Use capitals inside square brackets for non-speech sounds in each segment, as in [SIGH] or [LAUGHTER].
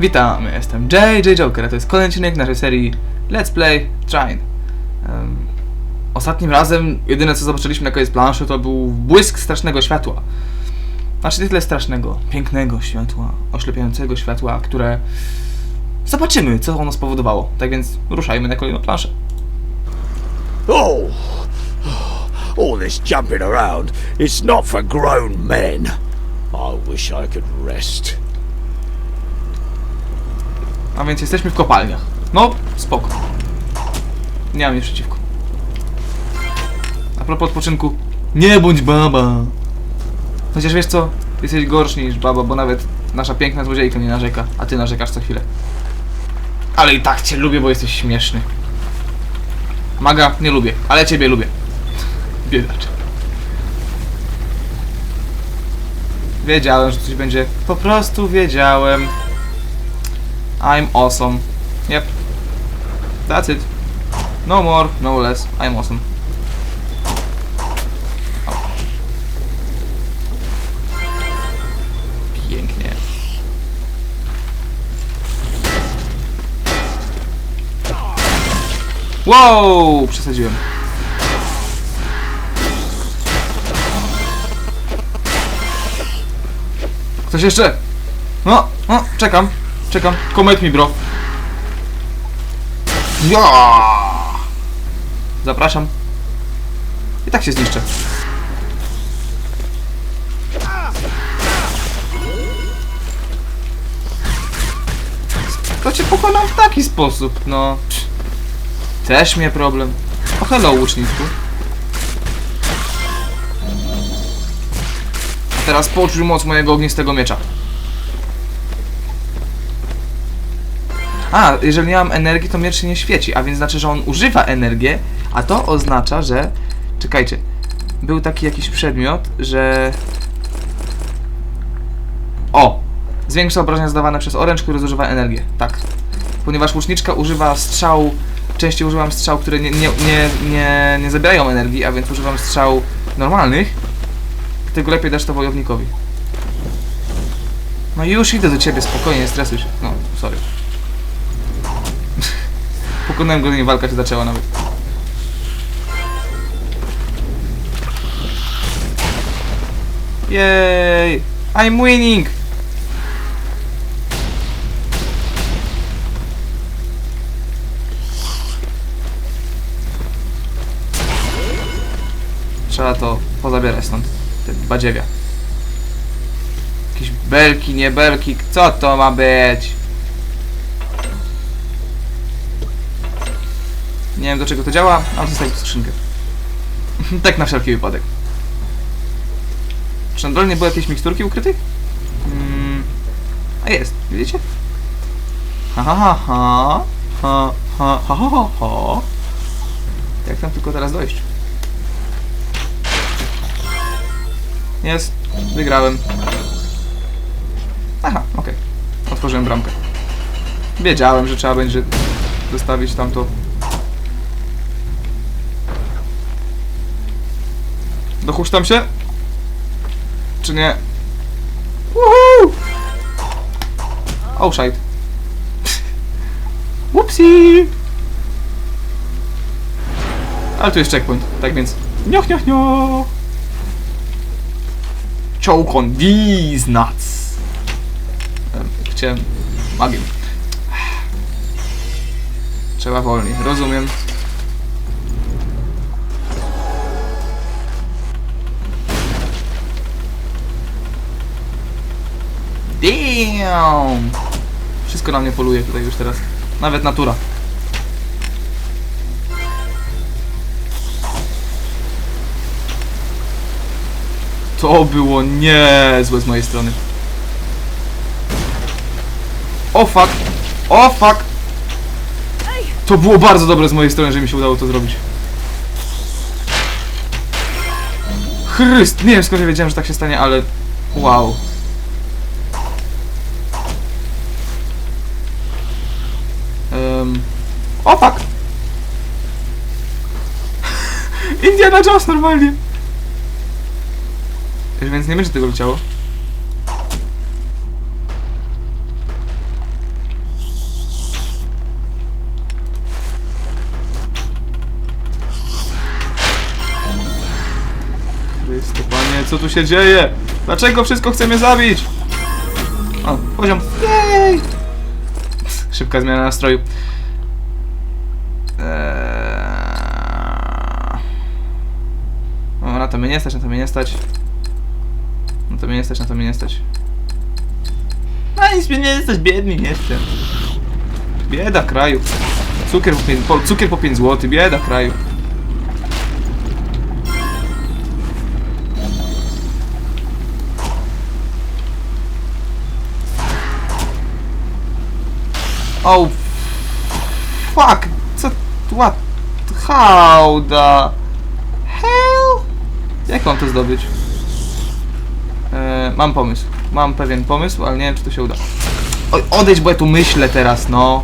Witam, jestem JJ Joker, a to jest kolejny odcinek naszej serii Let's Play Train. Um, ostatnim razem jedyne co zobaczyliśmy na koniec planszy to był błysk strasznego światła. Znaczy nie tyle strasznego, pięknego światła, oślepiającego światła, które zobaczymy co ono spowodowało. Tak więc ruszajmy na kolejną planszę. Oh, all this jumping around, it's not for grown men. I wish I could rest. A więc jesteśmy w kopalniach. No, spoko. Nie mam nic przeciwko. A propos odpoczynku, nie bądź baba. Chociaż wiesz co, jesteś gorszy niż baba, bo nawet nasza piękna złodziejka nie narzeka, a ty narzekasz co chwilę. Ale i tak cię lubię, bo jesteś śmieszny. Maga, nie lubię, ale ciebie lubię. Biedacz. Wiedziałem, że coś będzie. Po prostu wiedziałem. I'm awesome. Yep. That's it. No more, no less. I'm awesome. O. Pięknie. Wow! Przesadziłem. Ktoś jeszcze? No, no, czekam. Czekam. Komet mi, bro. Ja! Zapraszam. I tak się zniszczę. To cię pokonam w taki sposób, no. Też mnie problem. O hello, łuczniczku. A teraz poczuj moc mojego ognistego miecza. A, jeżeli nie mam energii, to miecz się nie świeci, a więc znaczy, że on używa energię, a to oznacza, że... Czekajcie. Był taki jakiś przedmiot, że... O! Zwiększa obrażenia zdawane przez oręcz, który zużywa energię. Tak. Ponieważ łuczniczka używa strzał... Częściej używam strzał, które nie, nie, nie, nie, nie zabierają energii, a więc używam strzał normalnych. Tego lepiej dasz to wojownikowi. No już idę do ciebie, spokojnie, nie stresuj się. No, sorry. Pokonałem go, nie walka się zaczęła nawet. Yay! I'm winning! Trzeba to pozabierać stąd. Te badziewia. Jakieś belki, nie belki. Co to ma być? Nie wiem do czego to działa, ale zostawię skrzynkę. [LAUGHS] tak na wszelki wypadek. Czy na dole nie były jakieś miksturki ukrytej? Mm, a jest, widzicie? Ha ha ha ha. Ha ha ha ha ha. ha. Jak tam tylko teraz dojść? Jest, wygrałem. Aha, okej. Okay. Otworzyłem bramkę. Wiedziałem, że trzeba będzie zostawić tamto Dochuszczam się? Czy nie? Woohoo! Oh shit. [LAUGHS] Whoopsie! Ale tu jest checkpoint, tak więc... Nioch, nioch, nioch! Choke on these nuts! Em, Chciałem... Magiem. Trzeba wolniej, rozumiem. Damn! Wszystko na mnie poluje tutaj już teraz. Nawet natura. To było niezłe z mojej strony. O fuck! O fuck! To było bardzo dobre z mojej strony, że mi się udało to zrobić. Chryst! Nie wiem skąd wiedziałem, że tak się stanie, ale... Wow. O fuck! Indiana Jones normalnie! Więc nie będzie tego leciało. Chryste, panie, co tu się dzieje? Dlaczego wszystko chce mnie zabić? O, poziom. Jej! Szybka zmiana nastroju. To mnie nie stać, na to mnie nie stać. Na to mnie nie stać, na to mnie nie stać. A nic mnie nie stać, biedny nie jestem. Bieda kraju. Cukier po 5, po, cukier po 5 zł, bieda kraju. Oh, fuck, co, what, how the? Jak mam to zdobyć? E, mam pomysł, mam pewien pomysł, ale nie wiem czy to się uda. Oj, odejdź, bo ja tu myślę teraz, no.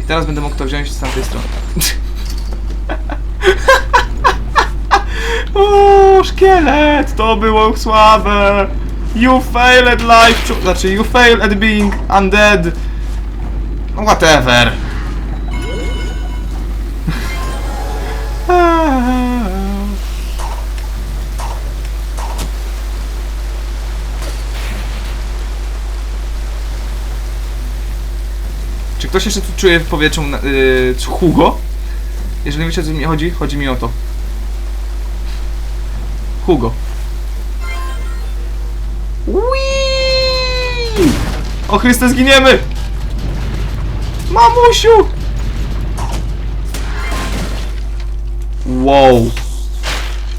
I teraz będę mógł to wziąć z tamtej strony. [LAUGHS] o, szkielet! To było słabe! You failed life, chu- znaczy you failed at being undead. No, Whatever. Ktoś jeszcze tu czuje w powietrzu yy, Hugo? Jeżeli wiecie o co mi chodzi, chodzi mi o to. Hugo. Whee! O Chryste, zginiemy! Mamusiu! Wow.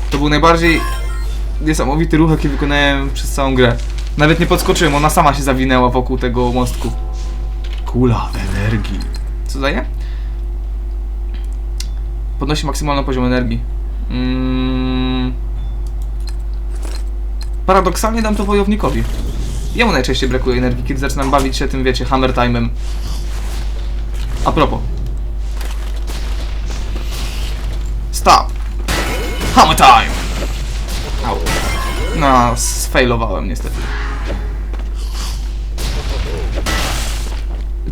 To był najbardziej niesamowity ruch, jaki wykonałem przez całą grę. Nawet nie podskoczyłem, ona sama się zawinęła wokół tego mostku. Kula energii. Co daje? Podnosi maksymalny poziom energii. Mm. Paradoksalnie dam to wojownikowi. Jemu najczęściej brakuje energii, kiedy zaczynam bawić się tym, wiecie, hammer time'em. A propos. Stop! Hammer time! Au. No, sfailowałem niestety.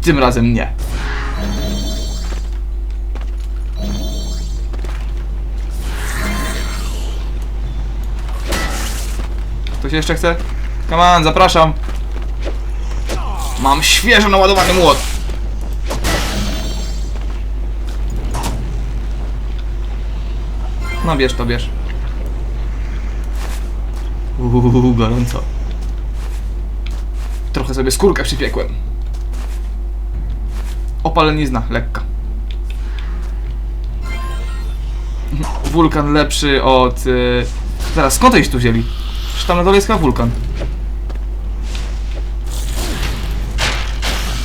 Tym razem nie. Ktoś jeszcze chce? Come on, zapraszam. Mam świeżo naładowany młot. No bierz to, bierz. Uuu, gorąco. Trochę sobie skórkę przypiekłem. Opalenizna, lekka. Wulkan lepszy od... Y... Zaraz, skąd się tu wzięli? Przecież tam na dole jest chyba wulkan.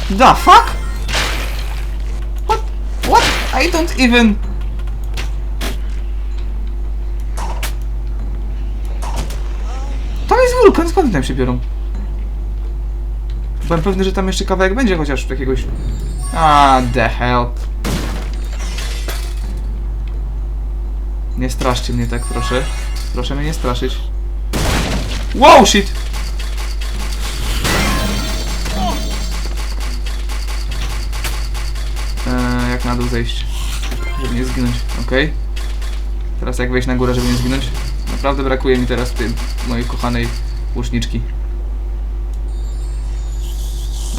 The fuck? What? What? I don't even... Tam jest wulkan, skąd tam się biorą? Byłem pewny, że tam jeszcze kawałek będzie chociaż jakiegoś... A, the hell. Nie straszcie mnie tak, proszę. Proszę mnie nie straszyć. Wow, shit! Eee, jak na dół zejść? Żeby nie zginąć, okej. Teraz jak wejść na górę, żeby nie zginąć? Naprawdę brakuje mi teraz tej mojej kochanej łuczniczki.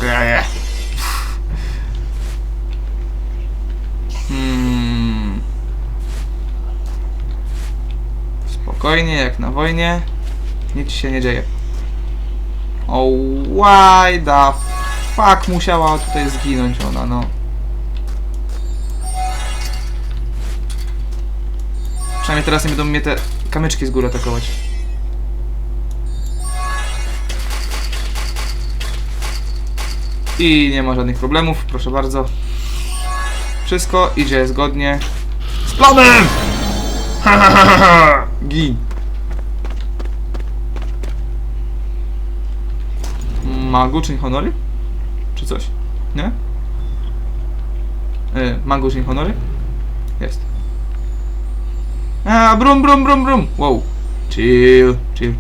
Eee. Hmm. Spokojnie, jak na wojnie. Nic się nie dzieje. O, why the fuck musiała tutaj zginąć ona, no. Przynajmniej teraz nie będą mnie te kamyczki z góry atakować. I nie ma żadnych problemów, proszę bardzo. Wszystko idzie zgodnie z planem! Gin. Magu czyń honory? Czy coś? Nie? Y, Magu czyń honory? Jest. A, brum, brum, brum, brum. Wow. Chill, chill.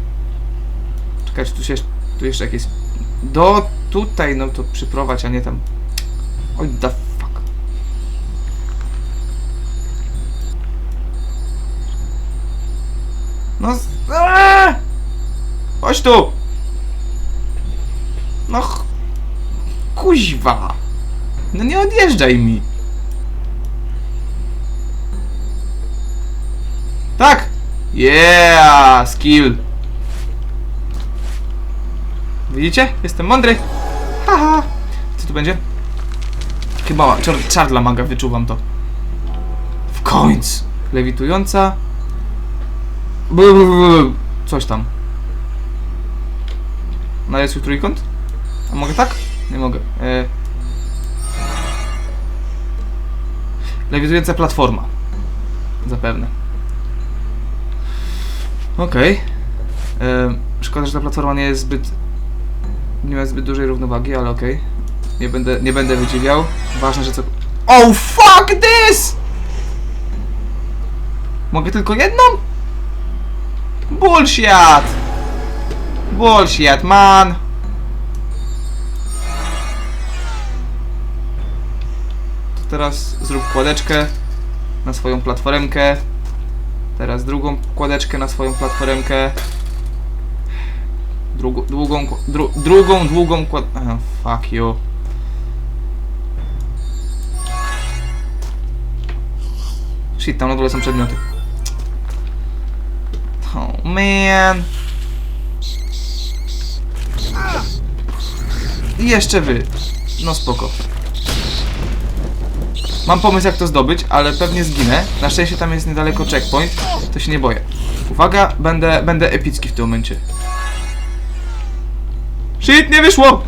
Czekaj, tu się, tu jeszcze jakieś... Do tutaj, no to przyprowadź, a nie tam. Oj, the No. z- Eee! Chodź tu! No. Kuźwa! No nie odjeżdżaj mi! Tak! Yeah! Skill! Widzicie? Jestem mądry! Haha! Co tu będzie? Chyba czar- czarla maga, wyczuwam to. W końcu! Lewitująca. Coś tam. Narysuj trójkąt? A mogę tak? Nie mogę. E... Lewitująca platforma. Zapewne. Okej. E, Szkoda, że ta platforma nie jest zbyt... Nie ma zbyt dużej równowagi, ale okej. Nie będę, nie będę wydziwiał. Ważne, że co... Oh fuck this! Mogę tylko jedną? Bullshit! Bullshit, man! To teraz zrób kładeczkę na swoją platformkę. Teraz drugą kładeczkę na swoją platformkę. Drugu, długą, dru, drugą, długą. Aha, fuck you. Shit, tam na dole są przedmioty. Oh man. I jeszcze wy. No spoko. Mam pomysł jak to zdobyć, ale pewnie zginę. Na szczęście tam jest niedaleko checkpoint, to się nie boję. Uwaga, będę, będę epicki w tym momencie. Shit, nie wyszło!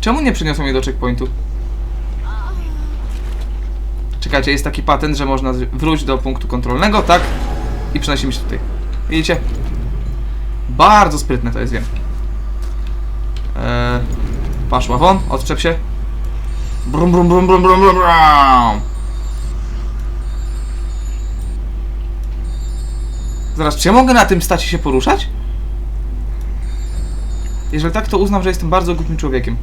Czemu nie przeniosło mnie do checkpointu? Czekajcie, jest taki patent, że można wrócić do punktu kontrolnego, tak? I przenosimy się tutaj. Widzicie? Bardzo sprytne to jest, wiem. Eee, paszła won, odczep się. Brum, brum, brum, brum, brum, brum, brum. Zaraz, czy ja mogę na tym stać i się poruszać? Jeżeli tak, to uznam, że jestem bardzo głupim człowiekiem.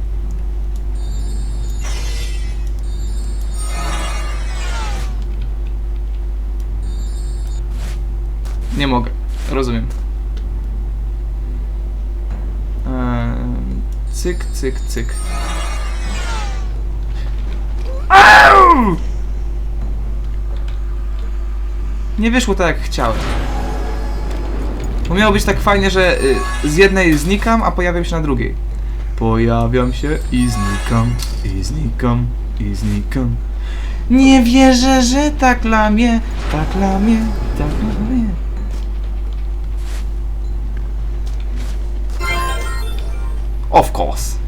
Nie mogę. Rozumiem. Eee, cyk, cyk, cyk. Au! Nie wyszło tak jak chciałem. Bo miało być tak fajnie, że y, z jednej znikam, a pojawiam się na drugiej. Pojawiam się i znikam, i znikam, i znikam. Nie wierzę, że tak lamię, tak lamię, tak lamię. Course.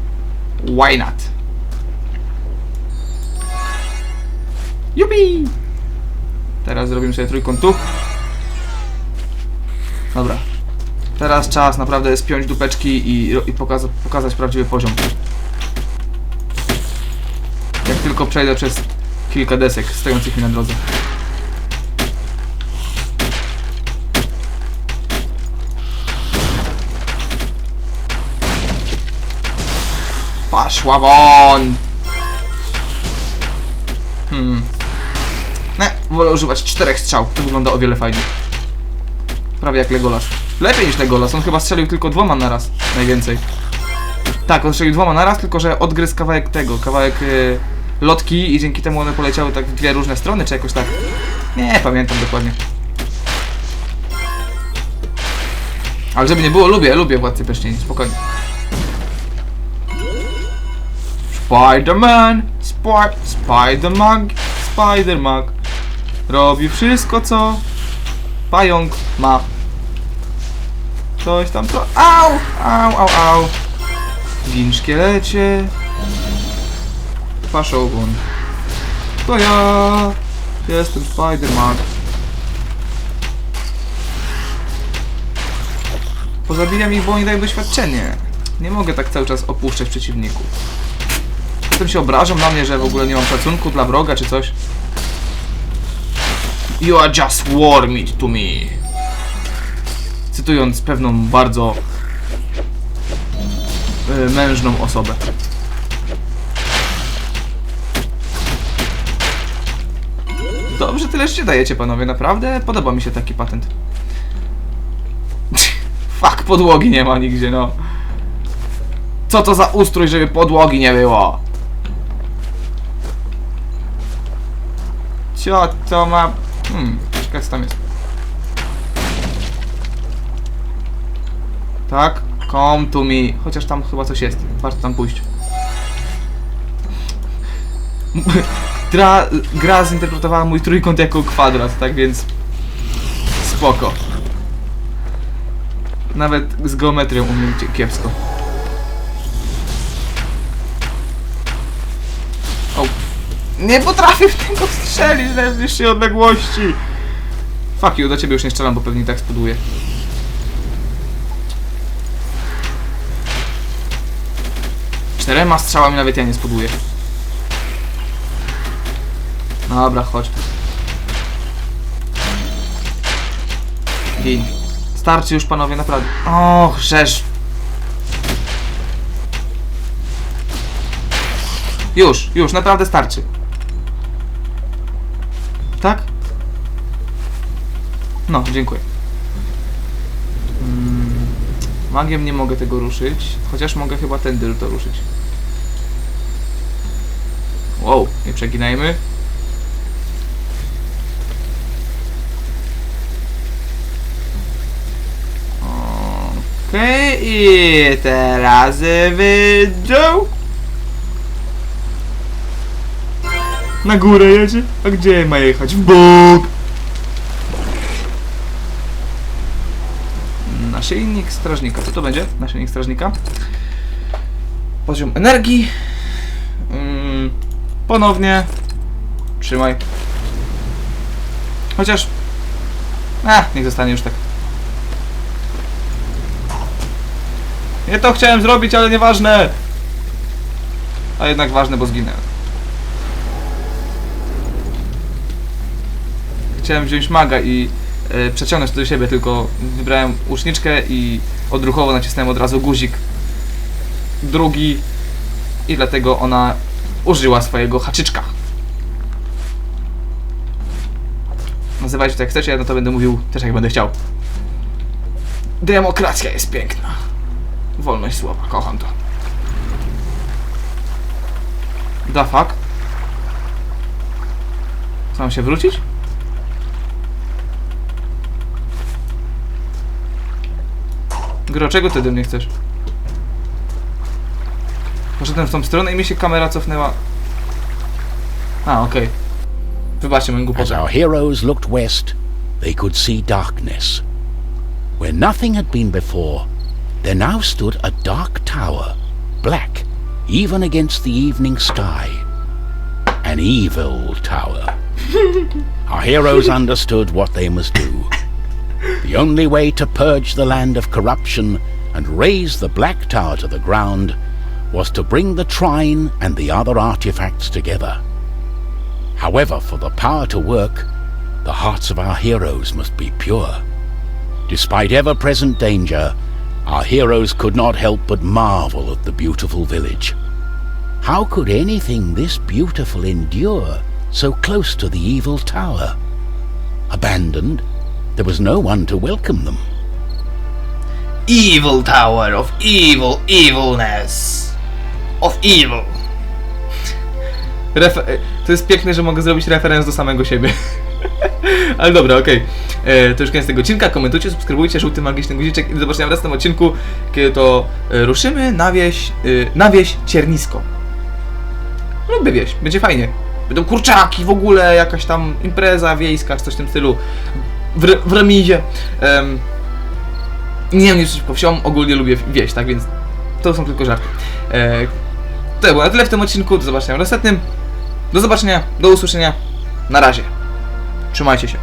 Why not? Jupi! Teraz zrobimy sobie trójkąt tu. Dobra. Teraz czas naprawdę spiąć dupeczki i, i pokaza pokazać prawdziwy poziom. Jak tylko przejdę przez kilka desek stojących mi na drodze. Paszła won! Hmm. Ne, wolę używać czterech strzał. To wygląda o wiele fajniej. Prawie jak Legolas. Lepiej niż Legolas. On chyba strzelił tylko dwoma naraz. Najwięcej. Tak, on strzelił dwoma naraz, tylko że odgryzł kawałek tego. Kawałek y, lotki i dzięki temu one poleciały tak w dwie różne strony, czy jakoś tak. Nie pamiętam dokładnie. Ale żeby nie było, lubię, lubię Władcy Pierścieni, spokojnie. Spider-Man, Spi- Spider-Man, Spider-Man robi wszystko, co pająk ma. Coś tam to... Au! Au, au, au. Gin szkielecie. Paszogun. To ja. Jestem Spider-Man. Pozabijam ich, bo oni dają doświadczenie. Nie mogę tak cały czas opuszczać przeciwników. Potem się obrażą na mnie, że w ogóle nie mam szacunku dla wroga czy coś. You are just warming to me. Cytując pewną bardzo y, mężną osobę. Dobrze tyle życie dajecie, panowie, naprawdę podoba mi się taki patent. [LAUGHS] Fuck, podłogi nie ma nigdzie, no. Co to za ustrój, żeby podłogi nie było? Co to ma... Hmm, ciekawe co tam jest. Tak, come to me. Chociaż tam chyba coś jest. Warto tam pójść. Gra, gra zinterpretowała mój trójkąt jako kwadrat, tak więc spoko. Nawet z geometrią umiem kiepsko. Nie potrafię w tego strzelić z najbliższej odległości. Fuck you, do ciebie już nie strzelam, bo pewnie i tak spoduje. Czterema strzałami nawet ja nie spoduję. Dobra, chodź. Gin. Starczy już panowie, naprawdę. Och, żeż. Już, już, naprawdę starczy. Tak? No, dziękuję. Mm, magiem nie mogę tego ruszyć, chociaż mogę chyba tędy to ruszyć. Wow, nie przeginajmy. Okej, i teraz w dół. Na górę jedzie? A gdzie ma jechać? W bok! Strażnika. Co to będzie? Naszyjnik strażnika. Poziom energii. Mm, ponownie. Trzymaj. Chociaż... A, niech zostanie już tak. Nie to chciałem zrobić, ale nieważne. A jednak ważne, bo zginęłem. Chciałem wziąć maga i e, przeciągnąć to do siebie, tylko wybrałem łuczniczkę i odruchowo nacisnąłem od razu guzik drugi i dlatego ona użyła swojego haczyczka. Nazywajcie to jak chcecie, ja no to będę mówił też jak będę chciał. Demokracja jest piękna. Wolność słowa, kocham to. Da fuck? Mam się wrócić? Gro, czego ty ode mnie chcesz? Poszedłem w tą stronę i mi się kamera cofnęła. A, okej. Wybaczcie moją As głupotę. our heroes looked west, they could see darkness. Where nothing had been before, there now stood a dark tower, black even against the evening sky. An evil tower. [LAUGHS] our heroes understood what they must do. The only way to purge the land of corruption and raise the Black Tower to the ground was to bring the Trine and the other artifacts together. However, for the power to work, the hearts of our heroes must be pure. Despite ever present danger, our heroes could not help but marvel at the beautiful village. How could anything this beautiful endure so close to the evil tower? Abandoned, there was no one to welcome them. Evil Tower of Evil Evilness. Of Evil. Refer- to jest piękne, że mogę zrobić referenc do samego siebie. [LAUGHS] Ale dobra, okej. E, To już koniec tego odcinka. Komentujcie, subskrybujcie, żółty magiczny guziczek i do zobaczenia w następnym odcinku, kiedy to e, ruszymy na wieś, e, na wieś Ciernisko. Lubię wieś, będzie fajnie. Będą kurczaki, w ogóle jakaś tam impreza wiejska, czy coś w tym stylu. W, re- w remizie. Em, nie wiem nic przeciwko wsiom, ogólnie lubię wieś, tak więc to są tylko żarty. E, to było na tyle w tym odcinku, do zobaczenia w następnym. Do zobaczenia, do usłyszenia, na razie. Trzymajcie się.